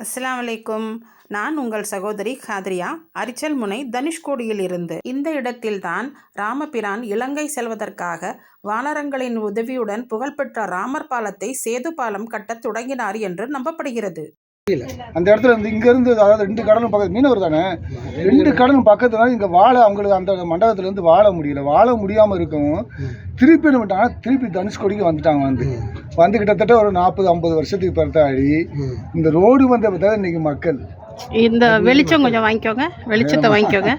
அஸ்லாம் வலைக்கும் நான் உங்கள் சகோதரி காத்ரியா அரிச்சல் முனை தனுஷ்கோடியில் இருந்து. இந்த இடத்தில்தான் ராமபிரான் இலங்கை செல்வதற்காக வானரங்களின் உதவியுடன் புகழ்பெற்ற ராமர் பாலத்தை சேது பாலம் கட்டத் தொடங்கினார் என்று நம்பப்படுகிறது. அந்த இடத்துல இருந்து இங்க இருந்து அதாவது ரெண்டு கடலும் பக்கத்து மீனவர் தானே? ரெண்டு கடலும் பக்கத்துல இங்க வாழ அவங்களுக்கு அந்த மண்டபத்துல இருந்து வாழ முடியல. வாழ முடியாம இருக்கவும் திருப்பி என்ன திருப்பி தனுஷ்கோடிக்கு வந்துட்டாங்க வந்து. வந்து கிட்டத்தட்ட ஒரு நாற்பது ஐம்பது வருஷத்துக்கு பிறத்தாடி இந்த ரோடு வந்த பார்த்தா இன்னைக்கு மக்கள். இந்த வெளிச்சம் கொஞ்சம் வாங்கிக்கோங்க. வெளிச்சத்தை வாங்கிக்கோங்க.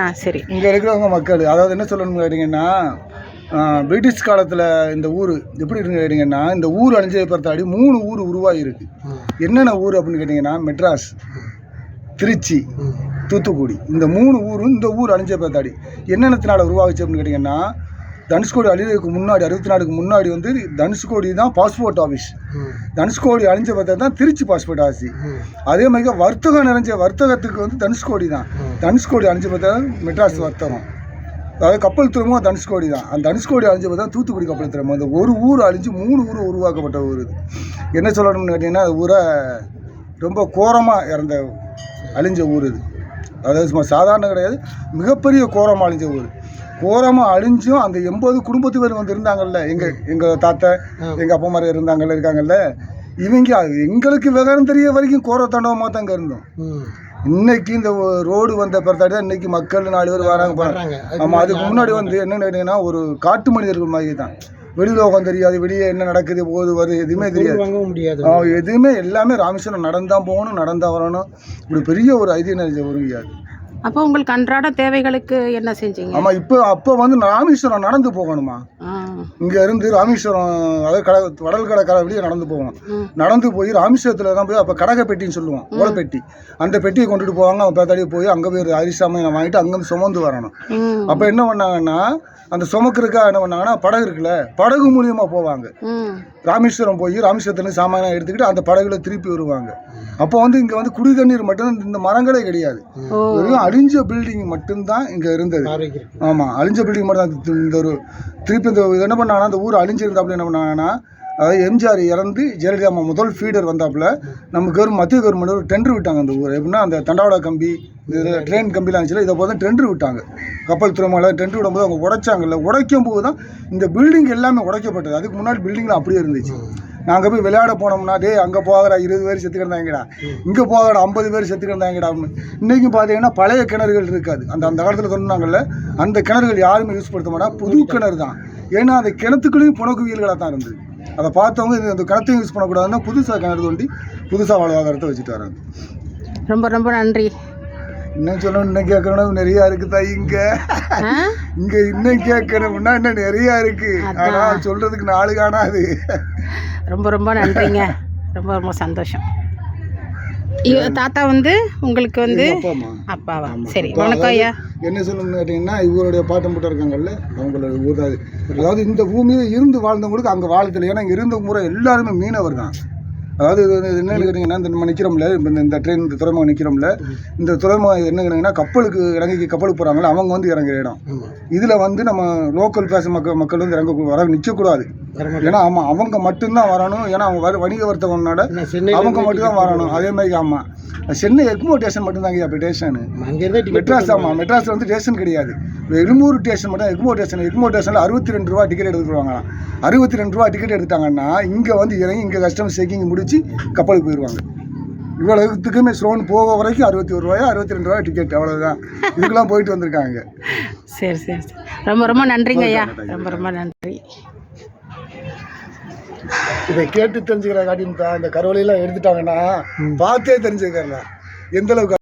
ஆ சரி. இங்க இருக்கிறவங்க மக்கள். அதாவது என்ன சொல்லணும்னு கேட்டிங்கன்னா பிரிட்டிஷ் காலத்தில் இந்த ஊர் எப்படி இருக்குன்னு கேட்டிங்கன்னா இந்த ஊர் அழிஞ்சதை பிறத்தாடி மூணு ஊர் உருவாகிருக்கு என்னென்ன ஊர் அப்படின்னு கேட்டிங்கன்னா மெட்ராஸ் திருச்சி தூத்துக்குடி. இந்த மூணு ஊரும் இந்த ஊர் அழிஞ்ச பார்த்தாடி என்னென்னத்தினால உருவாகுச்சு அப்படின்னு கேட்டிங்கன்னா தனுஷ்கோடி அழிவுக்கு முன்னாடி அறுபத்தி நாலுக்கு முன்னாடி வந்து தனுஷ்கோடி தான் பாஸ்போர்ட் ஆஃபீஸ் தனுஷ்கோடி அழிஞ்ச பார்த்தா தான் திருச்சி பாஸ்போர்ட் ஆஃபீஸ் அதே மாதிரி வர்த்தகம் நிறைஞ்ச வர்த்தகத்துக்கு வந்து தனுஷ்கோடி தான். தனுஷ்கோடி அழிஞ்ச பார்த்தா மெட்ராஸ் வர்த்தகம். அதாவது கப்பல் திரும்பவும் தனுஷ்கோடி தான். அந்த தனுஷ்கோடி அழிஞ்சப்போ தான் தூத்துக்குடி கப்பல் திரும்ப அந்த ஒரு ஊர் அழிஞ்சு மூணு ஊர் உருவாக்கப்பட்ட ஊர் இது. என்ன சொல்லணும்னு கேட்டிங்கன்னா அது ஊரை ரொம்ப கோரமாக இறந்த அழிஞ்ச ஊர் இது. அதாவது சும்மா சாதாரண கிடையாது மிகப்பெரிய கோரமாக அழிஞ்ச ஊர். கோரமாக அழிஞ்சும் அந்த எண்பது குடும்பத்து பேர் வந்து இருந்தாங்கல்ல. எங்கள் எங்கள் தாத்தா எங்கள் அப்பா மாதிரி இருந்தாங்கல்ல இருக்காங்கல்ல. இவங்க அது எங்களுக்கு விவரம் தெரிய வரைக்கும் கோர தாண்டவமாக தான் இருந்தோம். இன்னைக்கு இந்த ரோடு வந்த பிறத்தாடி தான் இன்னைக்கு மக்கள் நாலு பேர் வராங்க போகிறாங்க ஆமாம் அதுக்கு முன்னாடி வந்து என்னன்னு கேட்டிங்கன்னா ஒரு காட்டு மனிதர்கள் மாதிரி தான். வெளிலோகம் தெரியாது வெளியே என்ன நடக்குது போகுது வருது எதுவுமே தெரியாது. முடியாது. எதுவுமே எல்லாமே ராமேஸ்வரம் நடந்தான் போகணும் நடந்தா வரணும். இப்படி பெரிய ஒரு ஒரு அது அப்போ உங்களுக்கு அன்றாட தேவைகளுக்கு என்ன செஞ்சீங்க? ஆமாம் இப்போ அப்போ வந்து ராமேஸ்வரம் நடந்து போகணுமா? இங்கே இருந்து ராமேஸ்வரம் அதாவது கடை வடல் கடை கடை வெளியே நடந்து போகணும். ம். நடந்து போய் ராமேஸ்வரத்தில் தான் போய் அப்போ கடக பெட்டின்னு சொல்லுவோம் ஓலப்பெட்டி. அந்த பெட்டியை கொண்டுட்டு போவாங்க அவங்க பேத்தாடி போய் அங்கே போய் அரிசாமையை வாங்கிட்டு அங்கேருந்து சுமந்து வரணும். அப்போ என்ன பண்ணாங்கன்னா அந்த சுமக்கிறதுக்காக என்ன பண்ணாங்கன்னா படகு இருக்குல்ல படகு மூலியமாக போவாங்க. ராமேஸ்வரம் போய் ராமேஸ்வரத்துலேருந்து சாமானியம் எடுத்துக்கிட்டு அந்த படகுல திருப்பி வருவாங்க. அப்போ வந்து இங்கே வந்து குடி தண்ணீர் மட்டும் இந்த மரங்களே கிடையாது. வெறும் அழிஞ்ச பில்டிங் மட்டும்தான் இங்கே இருந்தது. ஆமாம் அழிஞ்ச பில்டிங் மட்டும் தான் இந்த- ஒரு திருப்பி இந்த இது என்ன பண்ணாங்கன்னா அந்த ஊர் அழிஞ்சிருந்தாப்புல என்ன பண்ணாங்கன்னா அதாவது எம்ஜிஆர் இறந்து ஜெயலலிதா அம்மா முதல் ஃபீடர் வந்தாப்புல நம்ம கவர் மத்திய கவர்மெண்ட் ஒரு டெண்டர் விட்டாங்க அந்த ஊர். எப்படின்னா அந்த தண்டவாள கம்பி இது ட்ரெயின் கம்பிலாம் இருந்துச்சுல இதை போது டெண்டர் விட்டாங்க. கப்பல் துறைமுகம் டெண்டர் விடும்போது அவங்க உடைச்சாங்கல்ல. உடைக்கும் போது தான் இந்த பில்டிங் எல்லாமே உடைக்கப்பட்டது. அதுக்கு முன்னாடி பில்டிங்லாம் அப்படியே இருந்துச்சு. நாங்கள் போய் விளையாட போனோம்னா டேய் அங்கே போகிறா இருபது பேர் செத்து கிடந்தாங்கடா. இங்கே போகடா ஐம்பது பேர் செத்து கிடந்தாங்கடா. இன்றைக்கும் பார்த்தீங்கன்னா பழைய கிணறுகள் இருக்காது. அந்த அந்த காலத்தில் சொன்னாங்கல்ல அந்த கிணறுகள் யாருமே யூஸ் படுத்த மாட்டா புது கிணறு தான். ஏன்னா அந்த கிணத்துக்குள்ளேயும் புனக்குவியல்களாக தான் இருந்தது. அதை பார்த்தவங்க இது அந்த கிணத்தையும் யூஸ் பண்ணக்கூடாதுன்னா புதுசாக கிணறு தோண்டி புதுசாக வாழ்வாதாரத்தை வச்சுட்டு வராங்க. ரொம்ப ரொம்ப நன்றி. இன்னும் சொல்லணும் இன்னும் கேட்கணும் நிறையா இருக்குது தாய் இங்கே. இங்கே இன்னும் கேட்கணும்னா இன்னும் நிறையா இருக்குது ஆனால் சொல்கிறதுக்கு நாலு காணாது. ரொம்ப ரொம்ப நன்றிங்க. ரொம்ப ரொம்ப சந்தோஷம். தாத்தா வந்து உங்களுக்கு வந்து அப்பாவா? சரி வணக்கம் ஐயா. என்ன சொல்லணும்னு கேட்டிங்கன்னா இவருடைய பாட்டம் போட்டு இருக்காங்கல்ல அவங்களோட ஊர் அது அதாவது இந்த பூமியில் இருந்து வாழ்ந்தவங்களுக்கு அங்கே வாழத்தில் ஏன்னா இங்க இருந்த முறை எல்லாருமே மீனவர் தான் அதாவது இது வந்து என்னன்னு கேட்டிங்கன்னா இந்த நம்ம நிற்கிறோம்ல இப்போ இந்த- ட்ரெயின் இந்த துறைமுகம் நிற்கிறோம்ல இந்த துறைமுகம் என்ன கேட்டிங்கன்னா கப்பலுக்கு இறங்கி கப்பலுக்கு போகிறாங்களே அவங்க வந்து இறங்குற இடம். இதில் வந்து நம்ம லோக்கல் பேச மக்கள் மக்கள் வந்து இறங்க வர நிற்கக்கூடாது ஏன்னா ஆமாம் அவங்க மட்டும்தான் வரணும். ஏன்னா அவங்க வணிக வர்த்தகம்னால அவங்க மட்டும் தான் வரணும். அதே மாதிரி ஆமாம் சென்னை எக்மோ ஸ்டேஷன் மட்டும்தாங்க அப்போ ஸ்டேஷனு. அங்க இருந்தா டிக்கெட் மெட்ராஸ் ஆமாம் மெட்ராஸ் வந்து ஸ்டேஷன் கிடையாது. எழும்பூர் ஸ்டேஷன் மட்டும் எக்மோ ஸ்டேஷன் எக்மோ ஸ்டேஷனில் அறுபத்தி ரெண்டு ரூபா டிக்கெட் எடுத்துருவாங்களாம் அறுபத்தி ரெண்டு ரூபா டிக்கெட் எடுத்தாங்கன்னா இங்கே வந்து இறங்கி இங்கே கஸ்டமர் செக்கிங் முடிச்சு கப்பலுக்கு போயிடுவாங்க இவ்வளவுத்துக்குமே ஸ்லோன் போக வரைக்கும் அறுபத்தி ஒரு ரூபாயா அறுபத்தி ரெண்டு ரூபாய் டிக்கெட் அவ்வளோதான் இதுக்கெல்லாம் போயிட்டு வந்திருக்காங்க. சரி சரி சரி. ரொம்ப ரொம்ப நன்றிங்க ஐயா ரொம்ப ரொம்ப நன்றி. இதை கேட்டு தெரிஞ்சுக்கிற காட்டியும் இந்த கருவலையெல்லாம் எடுத்துட்டாங்கன்னா பார்த்தே தெரிஞ்சுக்கிறேன். எந்த அளவுக்கு